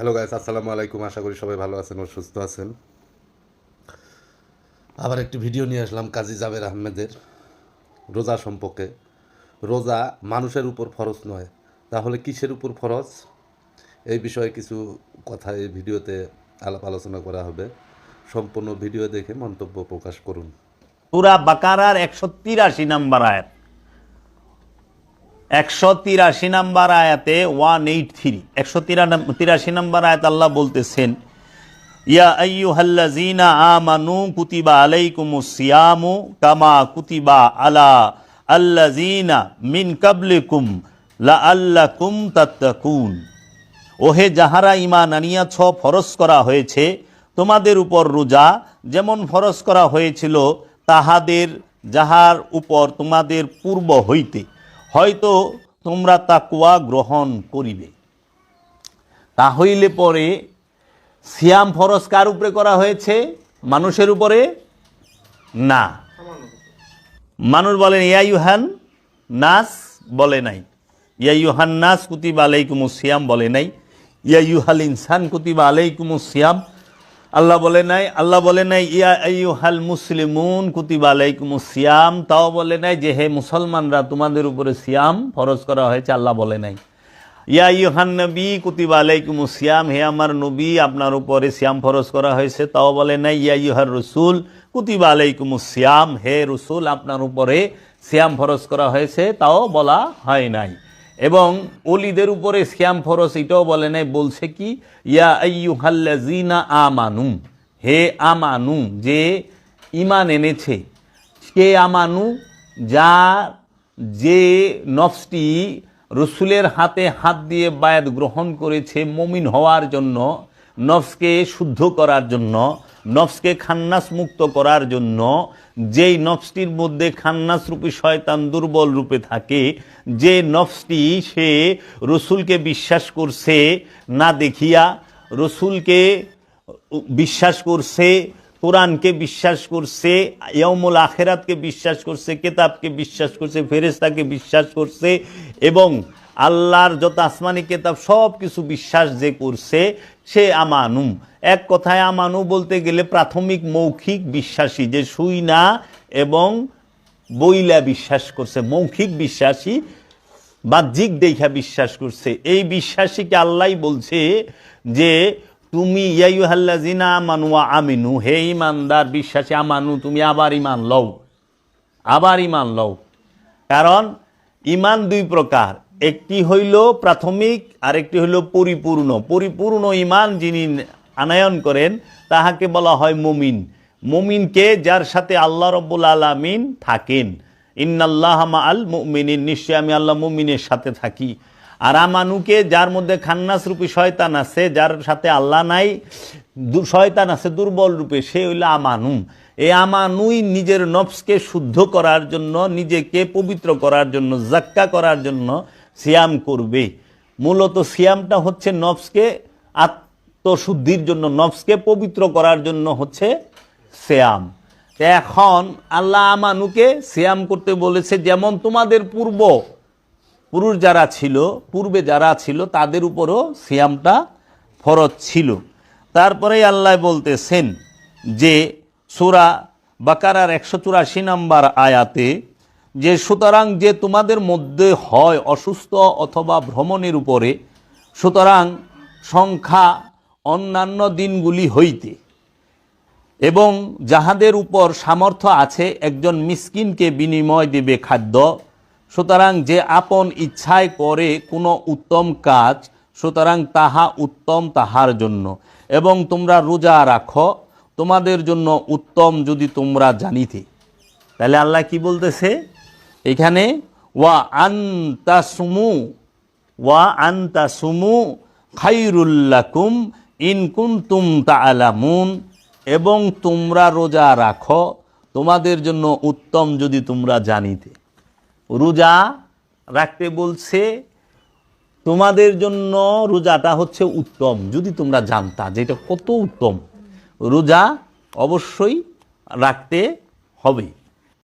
Hello guys আসসালামু আলাইকুম আশা করি সবাই ভালো আছেন ও সুস্থ আছেন। আবার একটি ভিডিও নিয়ে আসলাম কাজী জাবের আহমেদের রোজা সম্পর্কে। রোজা মানুষের উপর ফরজ নয়। তাহলে কিসের উপর ফরজ? এই বিষয়ে কিছু কথা এই ভিডিওতে আলাপ আলোচনা করা হবে। সম্পূর্ণ ভিডিও দেখে মন্তব্য প্রকাশ করুন। পুরা বাকারার একশো তিরাশি নাম্বার আয়াত। একশো তিরাশি নাম্বার আয়াতে ওয়ান এইট থ্রি। একশো তিরাশি নাম্বার আয়াত আল্লাহ বলতেছেন, ইয়া আইয়ুহাল্লাযীনা আমানু কুতিবা আলাইকুমুস সিয়ামু কামা কুতিবা আলা আল্লাযীনা মিন কাবলিকুম লাআল্লাকুম তাত্তাকুন। ওহে যাহারা ইমান আনিয়াছ, ফরজ করা হয়েছে তোমাদের উপর রোজা, যেমন ফরজ করা হয়েছিল তাহাদের যাহার উপর তোমাদের পূর্ব হইতে। হয়তো তোমরা তাকুয়া গ্রহণ করিবে। তা হইলে পরে সিয়াম ফরজ কার উপরে করা হয়েছে? মানুষের উপরে? না। মানুষ বলেন ইয়াইহান নাস বলে নাই। ইয়াইহান নাস কুতিবা আলাইকুম সিয়াম বলে নাই। ইয়াইহাল ইনসান কুতিবা আলাইকুম সিয়াম আল্লাহ বলে নাই, আল্লাহ বলে নাই, ইয়া আইয়ুহাল মুসলিমুন কুতিবা সিয়াম। তাও বলে নাই যে, হে মুসলমানরা, তোমাদের উপরে সিয়াম ফরজ করা হয়েছে, আল্লাহ বলে নাই। ইয়া ইউহান নবী কুতিবা সিয়াম, হে আমার নবী, আপনার উপরে সিয়াম ফরজ করা হয়েছে। তাও বলে নাই, ইয়া ইউহার রসুল কুতিবা সিয়াম, হে রসুল, আপনার উপরে সিয়াম ফরজ করা হয়েছে, তাও বলা হয় নাই। এবং অলিদের উপরে সিয়াম ফরজ এটাও বলে নাই, বলছে কি, ইয়া আইয়ুহাল্লাজিনা আমানু, হে আমানু, যে ইমান এনেছে, কে আমানু যা যে নফসটি রসুলের হাতে হাত দিয়ে বায়াত গ্রহণ করেছে মমিন হওয়ার জন্য, নফসকে শুদ্ধ করার জন্য নফসকে খান্নাস মুক্ত করার জন্য যেই নফসটির মধ্যে খান্নাস রূপী শয়তান দুর্বল রূপে থাকে, যে নফসটি সে রসুলকে বিশ্বাস করছে না দেখিয়া, রসুলকে বিশ্বাস করছে, কোরআনকে বিশ্বাস করছে ইয়মুল আখেরাতকে বিশ্বাস করছে, কেতাবকে বিশ্বাস করছে ফেরেস্তাকে বিশ্বাস করছে এবং আল্লাহর যত আসমানি কেতাব সব কিছু বিশ্বাস যে করছে, সে আমানু এক কথায় আমানু বলতে গেলে প্রাথমিক মৌখিক বিশ্বাসী, যে শুই না এবং বইলা বিশ্বাস করছে, মৌখিক বিশ্বাসী, বাহ্যিক দেখা বিশ্বাস করছে। এই বিশ্বাসীকে আল্লাহ বলছে যে, তুমি ইয়াইহাল্লাজিনা মানুয়া আমিনু হে ইমানদার বিশ্বাসী, আমানু, তুমি আবার ইমান লও। আবার ইমান লও। কারণ ইমান দুই প্রকার। একটি হইল প্রাথমিক আর একটি হইল পরিপূর্ণ। পরিপূর্ণ ইমান যিনি আনায়ন করেন, তাহাকে বলা হয় মমিন। মমিনকে যার সাথে আল্লাহ রব্বুল আলমিন থাকেন। ইন্নাল্লাহ আল মুমিনিন। নিশ্চয় আমি আল্লাহ মুমিনের সাথে থাকি। আর আমানুকে যার মধ্যে খান্নাস রূপী শয়তান আছে, যার সাথে আল্লাহ নাই শয়তান আছে দুর্বল রূপে, সে হইল আমানু। এই আমানুই নিজের নফসকে শুদ্ধ করার জন্য, নিজেকে পবিত্র করার জন্য, জাক্কা করার জন্য সিয়াম করবে। মূলত সিয়ামটা হচ্ছে নফসকে আত্মশুদ্ধির জন্য, নফসকে পবিত্র করার জন্য হচ্ছে সিয়াম। এখন আল্লাহ আমানুকে সিয়াম করতে বলেছে, যেমন তোমাদের পূর্ব পুরুষ যারা ছিল, পূর্বে যারা ছিল, তাদের উপরও সিয়ামটা ফরজ ছিল। তারপরে আল্লাহ বলতেছেন যে, সুরা বাকারার একশো চুরাশি নম্বর আয়াতে যে সুতরাং যে তোমাদের মধ্যে হয় অসুস্থ অথবা ভ্রমণের উপরে, সুতরাং সংখ্যা অন্যান্য দিনগুলি হইতে এবং যাহাদের উপর সামর্থ্য আছে একজন মিসকিনকে বিনিময় দেবে খাদ্য, সুতরাং যে আপন ইচ্ছায় করে কোনো উত্তম কাজ, সুতরাং তাহা উত্তম তাহার জন্য। এবং তোমরা রোজা রাখো, তোমাদের জন্য উত্তম যদি তোমরা জানিতে। তাহলে আল্লাহ কি বলতেছে? এখানে ওয়া আন্তাসমু ওয়া আন্তা আন্তাসমু খাইরুল্লাকুম ইনকুন্তুম তাআলামুন, এবং তোমরা রোজা রাখো, তোমাদের জন্য উত্তম যদি তোমরা জানিতে। রোজা রাখতে বলছে, তোমাদের জন্য রোজাটা হচ্ছে উত্তম যদি তোমরা জানতা যে এটা কত উত্তম। রোজা অবশ্যই রাখতে হবে।